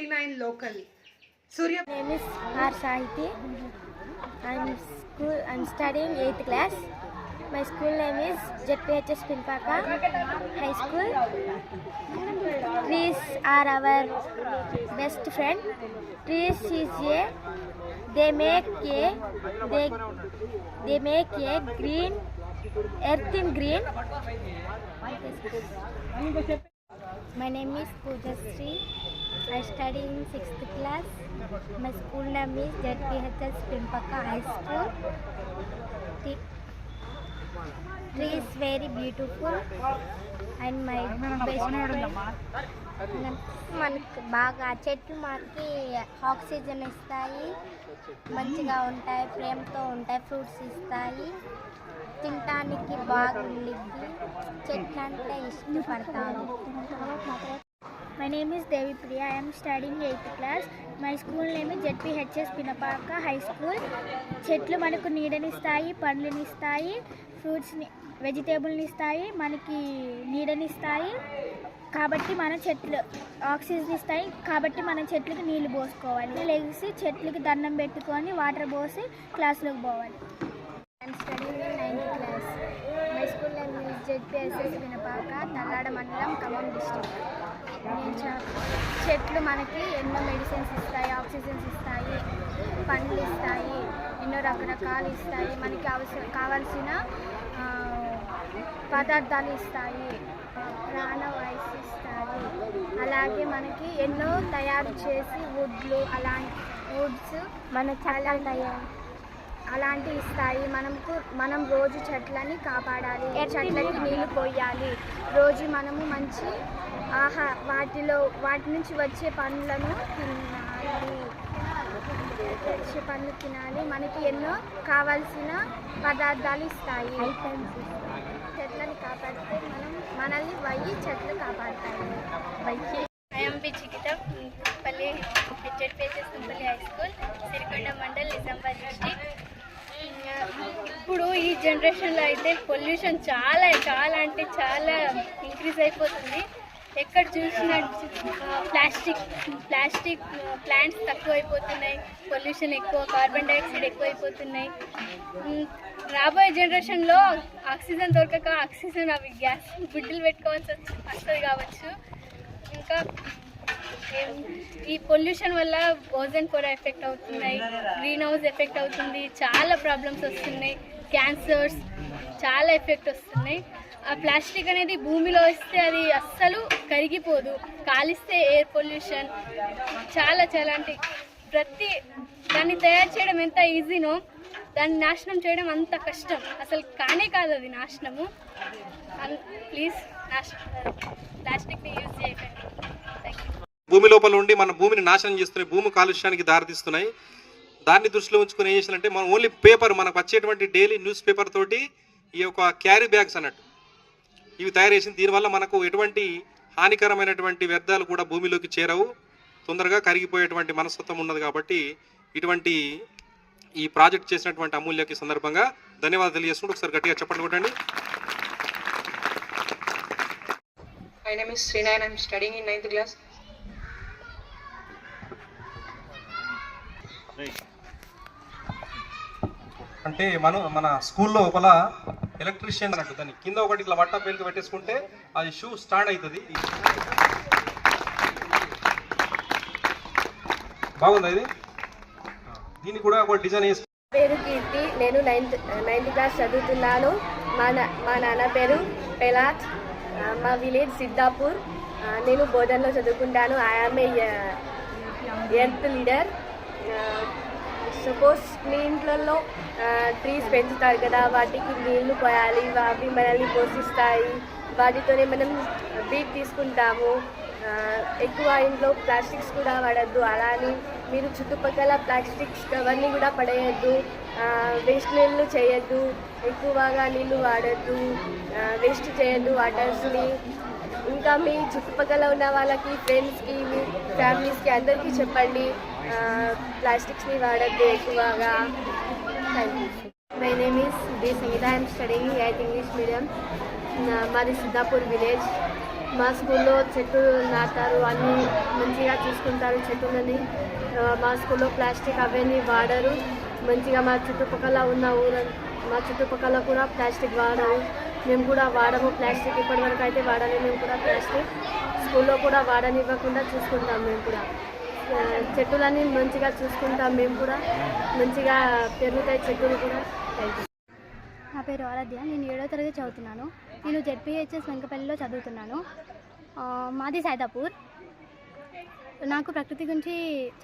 59 local. Surya. My name is R. Sahiti. I'm school. I'm studying eighth class. My school name is ZPHS Pinpaka High School. Trees are our best friend. Trees is a they make a they they make a green earth in green. My name is Pooja Sri. I study in sixth class. My school name is ZPHS Pimpaka High School. The tree is very beautiful and my best friend. మనకు బాగా చెట్లు మనకి oxygen ఇస్తాయి మంచిగా ఉంటాయి ప్రేమతో ఉంటాయి fruits ఇస్తాయి తినటానికి బాగుండిద్ది చెట్లు అంటే ఇష్టపడతాను My name is Devi Priya. I am studying 8th class. My school name is ZPHS Pinapaka high school చెట్లు మనకు నీడనిస్తాయి పండ్లనిస్తాయి ఫ్రూట్స్ని వెజిటేబుల్ని ఇస్తాయి మనకి నీడనిస్తాయి. కాబట్టి మన చెట్లు ఆక్సిజన్ ఇస్తాయి. కాబట్టి మనం చెట్లకి నీళ్ళు పోసుకోవాలి. లేచి చెట్లకి దండం పెట్టుకొని వాటర్ పోసి క్లాస్లోకి పోవాలి. I'm studying ninth class my school name is ZPSS Pinapaka Tallada మండలం ఖమ్మం డిస్టిక్ చెట్లు మనకి ఎన్నో మెడిసిన్స్ ఇస్తాయి ఆక్సిజన్స్ ఇస్తాయి పండ్లు ఇస్తాయి ఎన్నో రకరకాలు ఇస్తాయి. మనకి అవసరం కావాల్సిన పదార్థాలు ఇస్తాయి ప్రాణవాయుస్ ఇస్తాయి. అలాగే మనకి ఎన్నో తయారు చేసి వుడ్లు అలాంటి వుడ్స్ మన చాలా తయారు. అలాంటివి ఇస్తాయి. మనకు మనం రోజు చెట్లని కాపాడాలి. చెట్లకి నీళ్ళు పోయాలి. రోజు మనము మంచి ఆహా వాటిలో వాటి నుంచి వచ్చే పండ్లను తినాలి. వచ్చే పండ్లు తినాలి. మనకి ఎన్నో కావాల్సిన పదార్థాలు ఇస్తాయి. చెట్లని కాపాడితే మనం మనల్ని వయ్యి చెట్లు కాపాడతాయి. ఐఎం బి చికిత పల్లి హెచ్ఎడ్పిహెచ్ఎస్ Tumpalli high school Sirikonda mandal Nizamabad district ఇప్పుడు ఈ జనరేషన్లో అయితే పొల్యూషన్ చాలా చాలా అంటే చాలా ఇంక్రీజ్ అయిపోతుంది. ఎక్కడ చూసిన ప్లాస్టిక్ ప్లాస్టిక్ ప్లాంట్స్ తక్కువైపోతున్నాయి. పొల్యూషన్ ఎక్కువ కార్బన్ డైఆక్సైడ్ ఎక్కువైపోతున్నాయి. రాబోయే జనరేషన్లో ఆక్సిజన్ దొరకక ఆక్సిజన్ అవి గ్యాస్ బుడ్డలు పెట్టుకోవాల్సి వస్తుంది కావచ్చు. ఇంకా ఈ పొల్యూషన్ వల్ల ఓజన్ పొర ఎఫెక్ట్ అవుతున్నాయి. గ్రీన్ హౌస్ ఎఫెక్ట్ అవుతుంది. చాలా ప్రాబ్లమ్స్ వస్తున్నాయి. క్యాన్సర్స్ చాలా ఎఫెక్ట్ వస్తున్నాయి. ఆ ప్లాస్టిక్ అనేది భూమిలో వస్తే అది అస్సలు కరిగిపోదు. కాలిస్తే ఎయిర్ పొల్యూషన్ చాలా చాలా అంటే ప్రతి దాన్ని తయారు చేయడం ఎంత ఈజీనో దాన్ని నాశనం చేయడం అంత కష్టం. అసలు కానే కాదు అది నాశనము. ప్లీజ్ నాశనం ప్లాస్టిక్ని యూజ్ చేయకండి. భూమి లోపల ఉండి మన భూమిని నాశనం చేస్తున్నాయి. భూమి కాలుష్యానికి దారితీస్తున్నాయి. దాన్ని దృష్టిలో ఉంచుకొని ఏం చేయాలంటే మనం ఓన్లీ పేపర్ మనకు వచ్చేటువంటి డైలీ న్యూస్ పేపర్ తోటి ఈ యొక్క క్యారీ బ్యాగ్స్ అన్నట్టు. ఇవి తయారు చేసింది. దీనివల్ల మనకు ఎటువంటి హానికరమైనటువంటి వ్యర్థాలు కూడా భూమిలోకి చేరవు. తొందరగా కరిగిపోయేటువంటి మనస్తత్వం ఉన్నది కాబట్టి ఇటువంటి ఈ ప్రాజెక్ట్ చేసినటువంటి అమూల్యకి సందర్భంగా ధన్యవాదాలు తెలియజేసుకుంటూ ఒకసారి గట్టిగా చెప్పండి కొట్టండి. My name is Srinayan. I'm studying in ninth class. అంటే మనం మన స్కూల్లో ఒకల ఎలక్ట్రీషియన్ అన్నట్టు దాన్ని కింద ఒకటి ఇట్లా వట్ట పేరుకు పెట్టేసుకుంటే అది షూ స్టాండ్ అవుతుంది. బాగుందా ఇది? దీనికి కూడా ఒక డిజైన్ వేసి పేరు కీర్తి. నేను నైన్త్ నైన్త్ క్లాస్ చదువుతున్నాను. మా నా మా నాన్న పేరు పెలాత్. మా విలేజ్ సిద్ధాపూర్. నేను బోధనలో చదువుకుంటాను. I'm a earth leader suppose మీ ఇంట్లో ట్రీస్ పెంచుతారు కదా వాటికి నీళ్ళు పోయాలి అవి మనల్ని పోషిస్తాయి వాటితోనే మనం బీట్ తీసుకుంటాము. ఎక్కువ ఇంట్లో ప్లాస్టిక్స్ కూడా వాడద్దు. అలానే మీరు చుట్టుపక్కల ప్లాస్టిక్స్ అవన్నీ కూడా పడేయద్దు. వేస్ట్ నీళ్ళు చేయొద్దు. ఎక్కువగా నీళ్ళు వాడద్దు. వేస్ట్ చేయొద్దు వాటర్స్ని ఇంకా మీ చుట్టుపక్కల ఉన్న వాళ్ళకి ఫ్రెండ్స్కి మీ ఫ్యామిలీస్కి అందరికీ చెప్పండి. ప్లాస్టిక్స్ని వాడద్దు ఎక్కువగా. Thank you my name is D Sangeetha I'm studying eighth English medium మాది సిద్ధాపూర్ విలేజ్ మా స్కూల్లో చెట్టు నాటారు అన్నీ మంచిగా చూసుకుంటారు చెట్టులని మా స్కూల్లో ప్లాస్టిక్ అవన్నీ వాడరు. మంచిగా మా చుట్టుపక్కల ఉన్న ఊర మా చుట్టుపక్కల కూడా ప్లాస్టిక్ వాడరు. మేము కూడా వాడము ప్లాస్టిక్. ఇప్పటివరకు అయితే వాడాలి మేము కూడా ప్లాస్టిక్. స్కూల్లో కూడా వాడనివ్వకుండా చూసుకుంటాం మేము కూడా. చెట్టులన్నీ మంచిగా చూసుకుంటాం మేము కూడా. మంచిగా పెరుగుతాయి చెట్టులు కూడా. నా పేరు ఆరాధ్య. నేను ఏడో తరగతి చదువుతున్నాను. నేను జెడ్పీహెచ్ఎస్ వెంకపల్లిలో చదువుతున్నాను. మాది సైదాపూర్. నాకు ప్రకృతి గురించి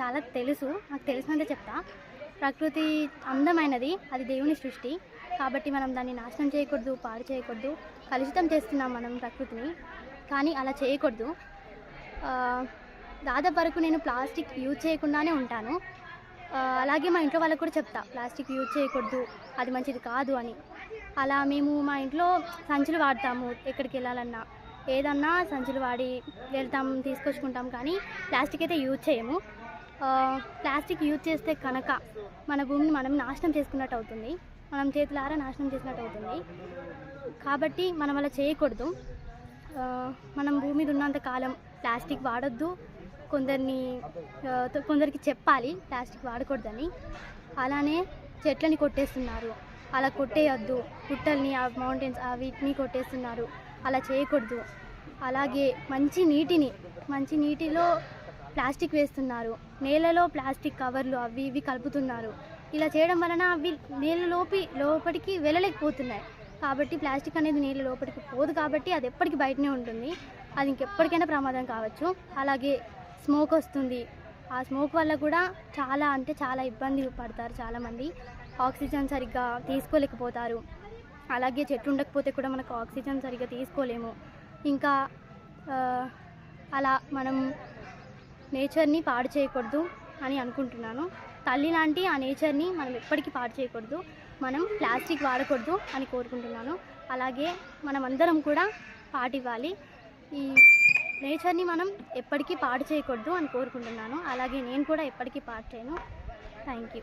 చాలా తెలుసు. నాకు తెలిసినంత చెప్తా. ప్రకృతి అందమైనది. అది దేవుని సృష్టి. కాబట్టి మనం దాన్ని నాశనం చేయకూడదు పాడు చేయకూడదు. కలుషితం చేస్తున్నాం మనం ప్రకృతిని. కానీ అలా చేయకూడదు. దాదాపు వరకు నేను ప్లాస్టిక్ యూజ్ చేయకుండానే ఉంటాను. అలాగే మా ఇంట్లో వాళ్ళకు కూడా చెప్తా ప్లాస్టిక్ యూజ్ చేయకూడదు అది మంచిది కాదు అని. అలా మేము మా ఇంట్లో సంచులు వాడతాము ఎక్కడికి వెళ్ళాలన్నా. ఏదన్నా సంచులు వాడి వెళ్తాం తీసుకొచ్చుకుంటాం కానీ ప్లాస్టిక్ అయితే యూజ్ చేయము. ప్లాస్టిక్ యూజ్ చేస్తే కనుక మన భూమిని మనం నాశనం చేసుకున్నట్టు అవుతుంది. మనం చేతులారా నాశనం చేసినట్టు అవుతుంది. కాబట్టి మనం అలా చేయకూడదు. మనం భూమి మీద ఉన్నంత కాలం ప్లాస్టిక్ వాడొద్దు. కొందరిని కొందరికి చెప్పాలి ప్లాస్టిక్ వాడకూడదని. అలానే చెట్లని కొట్టేస్తున్నారు. అలా కొట్టేయద్దు. పుట్టల్ని ఆ మౌంటైన్స్ ఆ వీటిని కొట్టేస్తున్నారు. అలా చేయకూడదు. అలాగే మంచి నీటిని మంచి నీటిలో ప్లాస్టిక్ వేస్తున్నారు. నేలలో ప్లాస్టిక్ కవర్లు అవి ఇవి కలుపుతున్నారు. ఇలా చేయడం వలన అవి నేలలోపి లోపి లోపలికి వెళ్ళలేకపోతున్నాయి. కాబట్టి ప్లాస్టిక్ అనేది నీళ్ళ లోపలికి పోదు కాబట్టి అది ఎప్పటికీ బయటనే ఉంటుంది. అది ఇంకెప్పటికైనా ప్రమాదం కావచ్చు. అలాగే స్మోక్ వస్తుంది. ఆ స్మోక్ వల్ల కూడా చాలా అంటే చాలా ఇబ్బంది పడతారు చాలామంది. ఆక్సిజన్ సరిగ్గా తీసుకోలేకపోతారు. అలాగే చెట్లు ఉండకపోతే కూడా మనకు ఆక్సిజన్ సరిగ్గా తీసుకోలేము. ఇంకా అలా మనం నేచర్ని పాడు చేయకూడదు అని అనుకుంటున్నాను. తల్లి లాంటి ఆ నేచర్ని మనం ఎప్పటికీ పాడు చేయకూడదు. మనం ప్లాస్టిక్ వాడకూడదు అని కోరుకుంటున్నాను. అలాగే మనం అందరం కూడా పాటివ్వాలి. ఈ నేచర్ని మనం ఎప్పటికీ పాడు చేయకూడదు అని కోరుకుంటున్నాను. అలాగే నేను కూడా ఎప్పటికీ పాడు చేయను. Thank you.